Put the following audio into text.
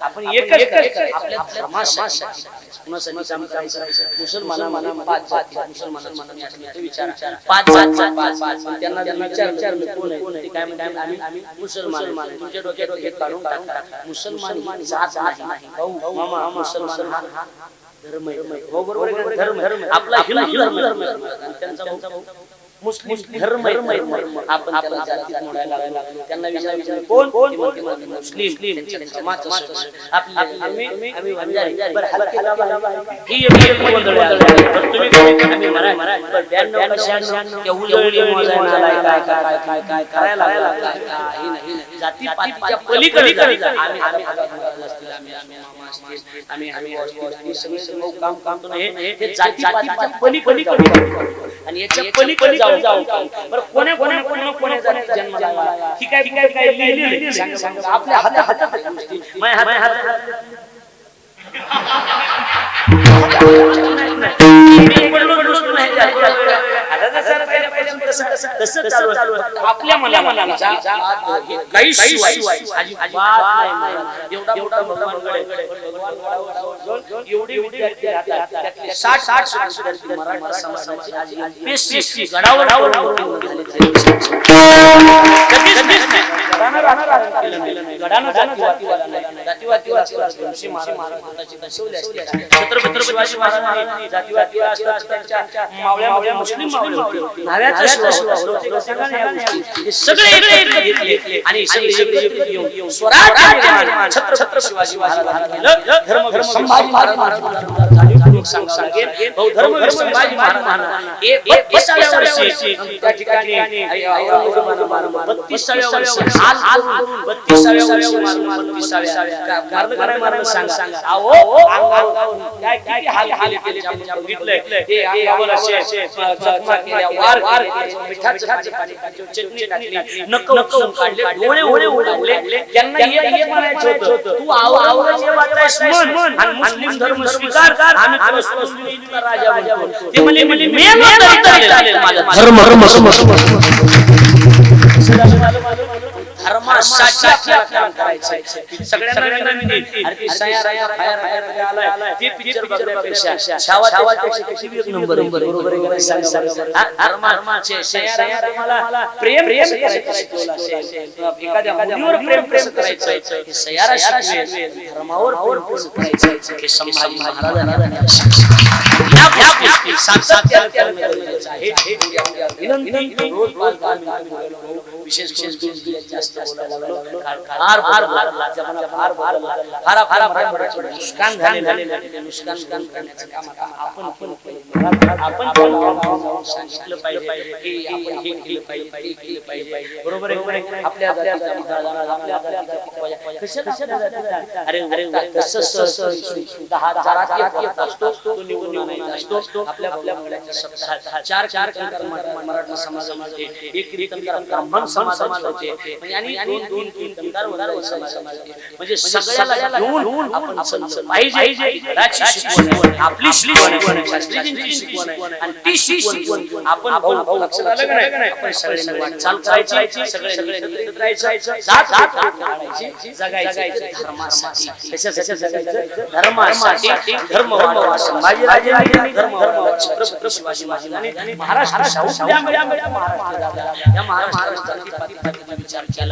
आपण मुसलमाना पाच त्यांना तुमच्या डोक्यात डोक्यात काढून टाका मुसलमान जात नाही भाऊ मामा मुसलमान हा धर्म? धर्म आपला हिंदू धर्म धर्म त्यांचा भाऊ मुस्लिम धर्म. आपण त्याला जातीत मोडायला लागलो त्यांना विचार कोण कोण मुस्लिम आम्ही आम्ही. ही? आम्ही सगळे काम काम हे हे पलीकडे. आणि याच्या पलीकडे जाऊ जाऊ बरं कोण्या कोण्या कोण्या कोण्या जाती आला? ही काय काय काय? सांगा, सांगा. आपल्या हातात हातात गोष्टी. हातात हातात मी पडलो नुसतं नाही जात. आता जसं चालू. आपल्या मनाला हे काही शिवाय. एवढा मोठा भगवान साठ साठ साठ विद्यार्थी मराठा समाजाचे आज MPSC गडावर गडावर सगळे एकत्र घेतले आणि सगळे एकत्र येऊन स्वराज्य निर्माण छत्रपती शिवाजी महाराज त्या ठिकाणी. बत्तीसाव्या वर्षी करून बत्तीसाव्या. मारलं. का- नाही मारलं सांगा. अहो, अंगावर काय किती हाल हाल केले आपण बघितलंय. ते अंगावर असे जखमा केल्या, वार वार केले, मिठाचं पाणी पाणी टाकलं, चटणी टाकली, नखं उपसून काढले, डोळे डोळे उडवले. त्यांना म्हणायचं होतं, तू आव- औरंगजेबाचा आहेस म्हण आणि मुस्लिम धर्म स्वीकार. आम्ही तुला राजा बनतो. ते चालेल माझा. धर्म धर्म धर्मासाठी आपल्याला काम करायचंय. सगळ्यांना विनंती, अरे ती सया राया फाया राया राया आलाय. ते picture बघण्यापेक्षा छावा छावापेक्षा किती एक नंबर आहे. बरोबर आहे का नाही? सांगा, सांगा. धर्माचे सया राया रायाला प्रेम प्रेम करायचं असेल. एखाद्या मुलीवर प्रेम प्रेम करायचं हे सयारा. धर्मावर प्रेम हे संभाजी महाराजांनी. हे. विशेष विशेष नुकसान झालेलं नुकसान करण्याचं काम आता आपण आपण पण सांगितलं पाहिजे की आपण हे केलं पाहिजे केलं पाहिजे बरोबर आहे आपल्या आपल्या कशा कशा अरे अरे कसं दहा दहा एक असतो तो निवडून असतो आपल्या आपल्या मुलाच्या सप्ताहात चार चार मराठा समाजामध्ये एक कीर्तनकार ब्राह्मण समाजामध्ये होते म्हणजे आणि दोन तीन म्हणजे सगळ्याला घेऊन आपण संत पाहिजे घराची शिकवण आहे, आपली शिकवण आहे, शास्त्रीजींची शिकवण आहे आणि ती शिकवण आपण भाऊ भाऊ लक्षात आलं का नाही आपण सगळ्यांनी वाटचाल करायची सगळे सगळे एकत्र राहायचं जात जात काढायची जगायचं धर्मासाठी कशासाठी जगायचं धर्मासाठी धर्म वाढवा संभाजी राजे धर्म वाढवा छत्रपती शिवाजी महाराजांनी महाराष्ट्र शाहू महाराष्ट्र या महाराष्ट्राची पातिपातीचा विचार केला